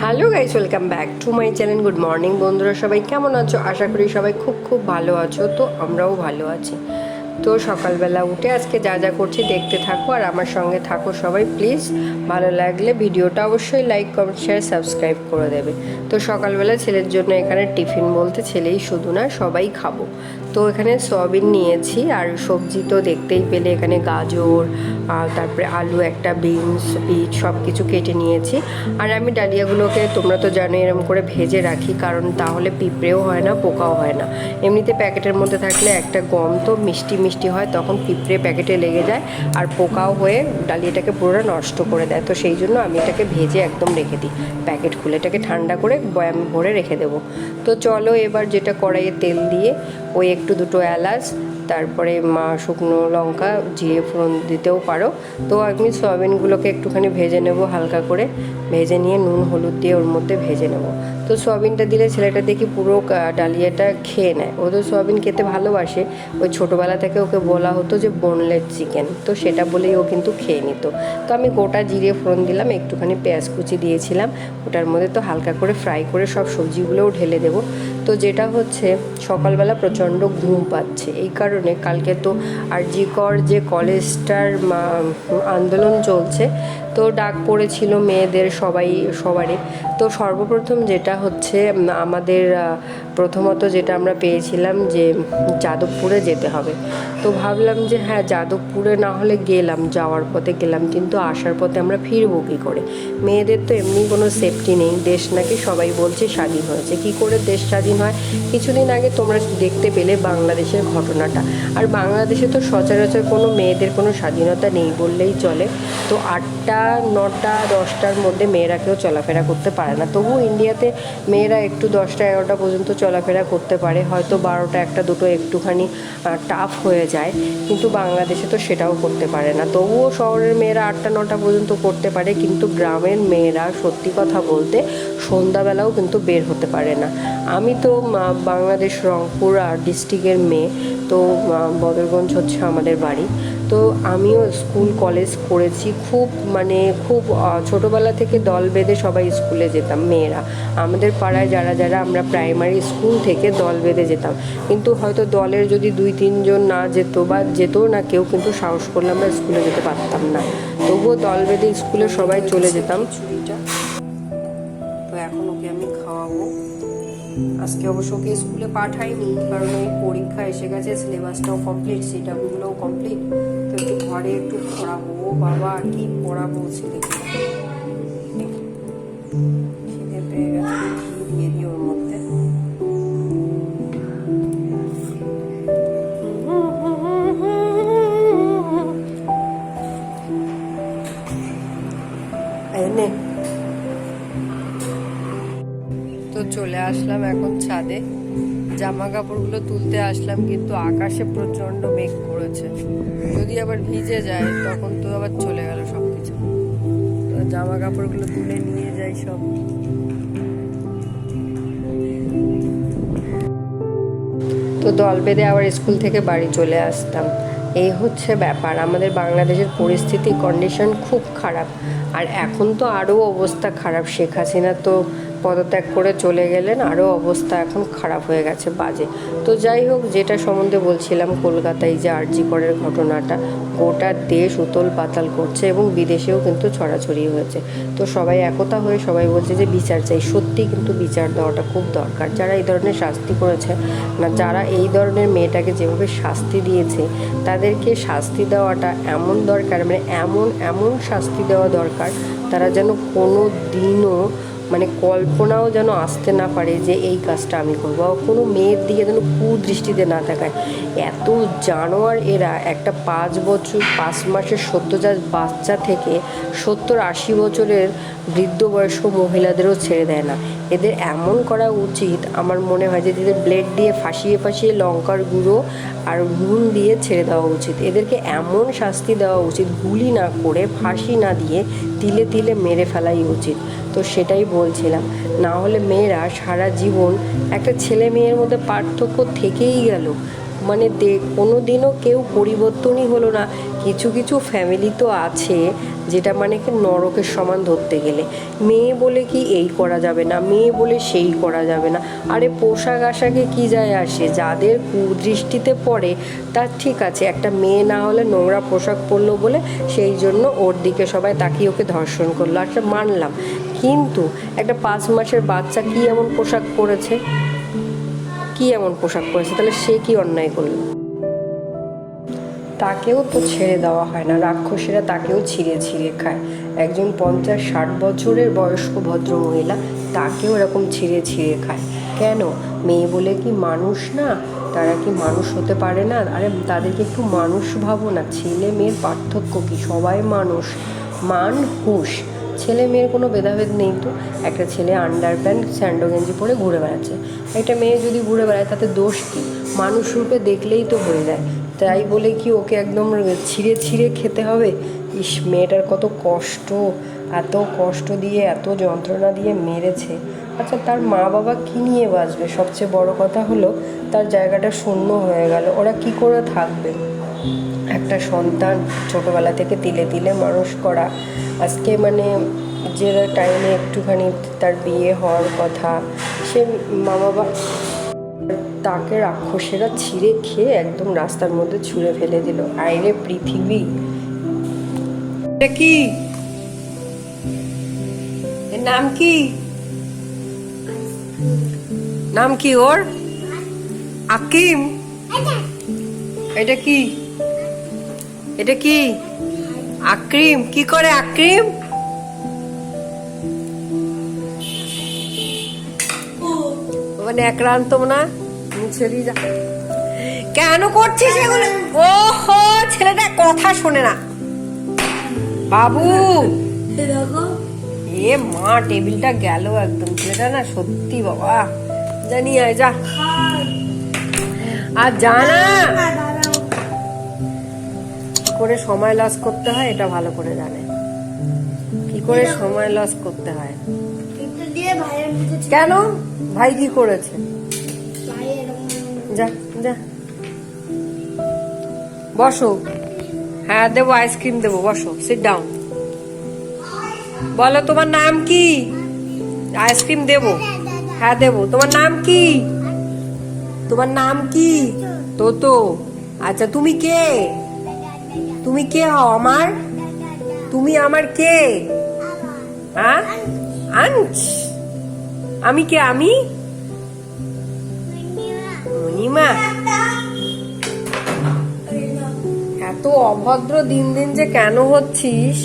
Hello guys welcome back to my channel good morning বন্ধুরা, সবাই কেমন আছো? আশা করি সবাই খুব খুব ভালো আছো, তো আমরাও ভালো আছি। তো সকালবেলা উঠে আজকে যা যা করছি দেখতে থাকো আর আমার সঙ্গে থাকো সবাই প্লিজ ভালো লাগলে ভিডিওটা অবশ্যই লাইক কমেন্ট শেয়ার সাবস্ক্রাইব করে দেবে। তো সকালবেলা ছেলের জন্য এখানে টিফিন বলতে ছেলেই শুধু না, সবাই খাব। তো এখানে সয়াবিন নিয়েছি আর সবজি তো দেখতেই পেলে এখানে গাজর, আর তারপরে আলু, একটা বিনস, বিট সব কিছু কেটে নিয়েছি। আর আমি ডালিয়াগুলোকে তোমরা তো জানো এরকম করে ভেজে রাখি, কারণ তাহলে পিঁপড়েও হয় না, পোকাও হয় না। এমনিতে প্যাকেটের মধ্যে থাকলে একটা গম তো মিষ্টি মিষ্টি হয়, তখন পিঁপড়ে প্যাকেটে লেগে যায় আর পোকাও হয়ে ডালিয়াটাকে পুরোটা নষ্ট করে দেয়। তো সেই জন্য আমি এটাকে ভেজে একদম রেখে দিই। প্যাকেট খুলে এটাকে ঠান্ডা করে বয়ামে ভরে রেখে দেবো। তো চলো এবার যেটা কড়াইয়ে তেল দিয়ে ওই একটু দুটো এলাচ, তারপরে মা শুকনো লঙ্কা জিরে ফোড়ন দিতেও পারো। তো আমি সয়াবিনগুলোকে একটুখানি ভেজে নেব হালকা করে। ভেজে নিয়ে নুন, হলুদ দিয়ে ওর মধ্যে ভেজে নেব। তো সয়াবিনটা দিলে ছেলেটা দেখি পুরো ডালিয়াটা খেয়ে নেয়। ও তো সয়াবিন খেতে ভালোবাসে। ওই ছোটোবেলা থেকে ওকে বলা হতো যে বোনলেস চিকেন। তো সেটা বলেই ও কিন্তু খেয়ে নিত। তো আমি গোটা জিরে ফোড়ন দিলাম, একটুখানি পেঁয়াজ কুচি দিয়েছিলাম। ওটার মধ্যে তো হালকা করে ফ্রাই করে সব সবজিগুলোও ঢেলে দেবো। তো যেটা হচ্ছে, সকালবেলা প্রচণ্ড ঘুম পাচ্ছে। এই কারণে কালকে তো আর জিকর যে কলেজটার আন্দোলন চলছে তো ডাক পড়েছিল মেয়েদের সবাই, সবারই। তো সর্বপ্রথম যেটা হচ্ছে আমাদের প্রথমত যেটা আমরা পেয়েছিলাম যে, যাদবপুরে যেতে হবে। তো ভাবলাম যে হ্যাঁ যাদবপুরে না হলে গেলাম, যাওয়ার পথে গেলাম, কিন্তু আসার পথে আমরা ফিরবো কী করে? মেয়েদের তো এমনি কোনো সেফটি নেই, দেশ নাকি সবাই বলছে স্বাধীন হয়েছে। কি করে দেশ স্বাধীন হয়? কিছুদিন আগে তোমরা দেখতে পেলে বাংলাদেশের ঘটনাটা। আর বাংলাদেশে তো সচরাচর কোনো মেয়েদের কোনো স্বাধীনতা নেই বললেই চলে। তো আটটা নটা, দশটার মধ্যে মেয়েরা কেউ চলাফেরা করতে পারে না। তবু ইন্ডিয়াতে মেয়েরা একটু দশটা, এগারোটা পর্যন্ত চলাফেরা করতে পারে। হয়তো বারোটা, একটা, দুটো একটুখানি টাফ হয়ে যায়, কিন্তু বাংলাদেশে তো সেটাও করতে পারে না। তবুও শহরের মেয়েরা আটটা, নটা পর্যন্ত করতে পারে, কিন্তু গ্রামের মেয়েরা সত্যি কথা বলতে সন্ধ্যাবেলাও কিন্তু বের হতে পারে না। আমি তো বাংলাদেশ রংপুর আর ডিস্ট্রিক্টের মেয়ে, তো বদরগঞ্জ হচ্ছে আমাদের বাড়ি। তো আমিও স্কুল, কলেজ করেছি। খুব মানে খুব আহ, ছোটোবেলা থেকে দল বেঁধে সবাই স্কুলে যেতাম মেয়েরা। আমাদের পাড়ায় যারা যারা আমরা প্রাইমারি স্কুল থেকে দল বেঁধে যেতাম। কিন্তু হয়তো দলের যদি দুই তিনজন না যেত বা যেত না কেউ কিন্তু সাহস করলে আমরা স্কুলে যেতে পারতাম না। তবুও দল বেঁধে স্কুলে সবাই চলে যেতাম। তো এখন ওকে আমি খাওয়াবো। আজকে অবশ্য ওকে স্কুলে পাঠাইনি কারণ ওই পরীক্ষা এসে গেছে সিলেবাসটাও কমপ্লিট সিটাগুলোও কমপ্লিট তো ঘরে একটু পড়াবো বাবা কি পড়াবো ছেলেকে তো চলে আসলাম এখন ছাদে। জামা কাপড়গুলো তুলতে আসলাম, কিন্তু আকাশে প্রচণ্ড মেঘ করেছে। যদি আবার ভিজে যায়, তখন তো আবার চলে গেল সব কিছু তো জামা কাপড়গুলো তুলে নিয়ে যাই সব। তো দল বেঁধে আবার স্কুল থেকে বাড়ি চলে আসতাম। এই হচ্ছে ব্যাপার। আমাদের বাংলাদেশের পরিস্থিতি কন্ডিশন খুব খারাপ। আর এখন তো আরও অবস্থা খারাপ। শেখ হাসিনা তো পদত্যাগ করে চলে গেলেন। আরও অবস্থা এখন খারাপ হয়ে গেছে, বাজে। তো যাই হোক, যেটা সম্বন্ধে বলছিলাম, কলকাতায় যে আরজি করের ঘটনাটা, গোটা দেশ উতল পাতাল করছে এবং বিদেশেও কিন্তু ছড়াছড়ি হয়েছে। তো সবাই একতা হয়ে সবাই বলছে যে বিচার চাই। সত্যি কিন্তু বিচার দেওয়াটা খুব দরকার। যারা এই ধরনের শাস্তি করেছে না, যারা এই ধরনের মেয়েটাকে যেভাবে শাস্তি দিয়েছে, তাদেরকে শাস্তি দেওয়াটা এমন দরকার মানে এমন এমন শাস্তি দেওয়া দরকার, তারা যেন কোনো দিনও মানে কল্পনাও যেন আসতে না পারে যে এই কাজটা আমি করব। কোনো মেয়ের দিকে যেন কুদৃষ্টিতে না থাকায় এত জানোয়ার এরা একটা পাঁচ বছর, পাঁচ মাসের সদ্যজাত বাচ্চা থেকে সত্তর আশি বছরের বৃদ্ধ বয়স্ক মহিলাদেরও ছেড়ে দেয় না। এদের এমন করা উচিত, আমার মনে হয় যে এদের ব্লেড দিয়ে ফাঁসিয়ে ফাঁসিয়ে লঙ্কার গুঁড়ো আর নুন দিয়ে ছেড়ে দেওয়া উচিত। এদেরকে এমন শাস্তি দেওয়া উচিত, গুলি না করে, ফাঁসি না দিয়ে তিলে তিলে মেরে ফেলাই উচিত। তো সেটাই বলছিলাম। না হলে মেয়েরা সারা জীবন একটা ছেলে মেয়ের মধ্যে পার্থক্য থেকেই গেল। মানে কোনো দিনও কেউ পরিবর্তনই হলো না। কিছু কিছু ফ্যামিলি তো আছে, যেটা মানে কি নরকের সমান ধরতে গেলে। মেয়ে বলে কি এই করা যাবে না, মেয়ে বলে সেই করা যাবে না। আরে পোশাক আশাকে কি যায় আসে? যাদের কুদৃষ্টিতে পড়ে তার ঠিক আছে, একটা মেয়ে না হলে নোংরা পোশাক পরলো বলে সেই জন্য ওর দিকে সবাই তাকিয়ে ওকে ধর্ষণ করল। আচ্ছা মানলাম। কিন্তু একটা পাঁচ মাসের বাচ্চা কি এমন পোশাক পরেছে? কি এমন পোশাক পরেছে? তাহলে সে কি অন্যায় করল? তাকেও তো ছেড়ে দেওয়া হয় না। রাক্ষসীরা তাকেও ছিঁড়ে ছিঁড়ে খায়। একজন পঞ্চাশ ষাট বছরের বয়স্ক ভদ্র মহিলা তাকেও এরকম ছিঁড়ে ছিঁড়ে খায়। কেন? মেয়ে বলে কি মানুষ না? তারা কি মানুষ হতে পারে না? আরে, তাদেরকে একটু মানুষ ভাবো না। ছেলে মেয়ের পার্থক্য কি? সবাই মানুষ। মান হুশ। ছেলে মেয়ের কোনো ভেদাভেদ নেই তো? একটা ছেলে আন্ডার প্যান্ট স্যান্ডো গেঞ্জি পরে ঘুরে বেড়াচ্ছে। একটা মেয়ে যদি ঘুরে বেড়ায়, তাতে দোষ কী? মানুষ রূপে দেখলেই তো হয়ে যায়। তাই বলে কি ওকে একদম ছিঁড়ে ছিঁড়ে খেতে হবে? ইস, মেয়েটার কত কষ্ট, এত কষ্ট দিয়ে, এত যন্ত্রণা দিয়ে মেরেছে। আচ্ছা তার মা বাবা কী নিয়ে বাঁচবে? সবচেয়ে বড় কথা হলো, তার জায়গাটা শূন্য হয়ে গেল। ওরা কি করে থাকবে? একটা সন্তান ছোটোবেলা থেকে তিলে তিলে মানুষ করা। আজকে মানে যে টাইমে একটুখানি তার বিয়ে হওয়ার কথা সে মা বাবা তাকে রাক্ষসেরা ছিঁড়ে খেয়ে একদম রাস্তার মধ্যে ছুঁড়ে ফেলে দিল। আইরে পৃথিবী! এটা কি? এর নাম কি? নাম কি ওর? আকিম? এটা কি? এটা কি? আক্রিম, কি করে আক্রিম? মানে একরান্ত না মুছে দিয়ে যা। কেন করছিস এগুলো? ওহো, ছেলেটা কথা শোনে না। বাবু! এ মা, টেবিলটা গেল একদম। ছেলেটা না সত্যি বাবা। জানি আয়, যা। আর জানা করে সময় লস করতে হয় এটা ভালো করে জানে। কি করে সময় লস করতে হয়? কেন? ভাই কি করেছে? যা যা। বসো। হ্যাঁ দেবো আইসক্রিম দেবো বসো সিট ডাউন বলো তোমার নাম কি? আইসক্রিম দেবো। হ্যাঁ দেবো। তোমার নাম কি? তোমার নাম কি? তোতো। আচ্ছা তুমি কে? তুমি কে হও আমার? তুমি আমার কে? হ্যাঁ? আমি কে, আমি? মনিমা এত অভদ্র দিন দিন যে কেন হচ্ছিস?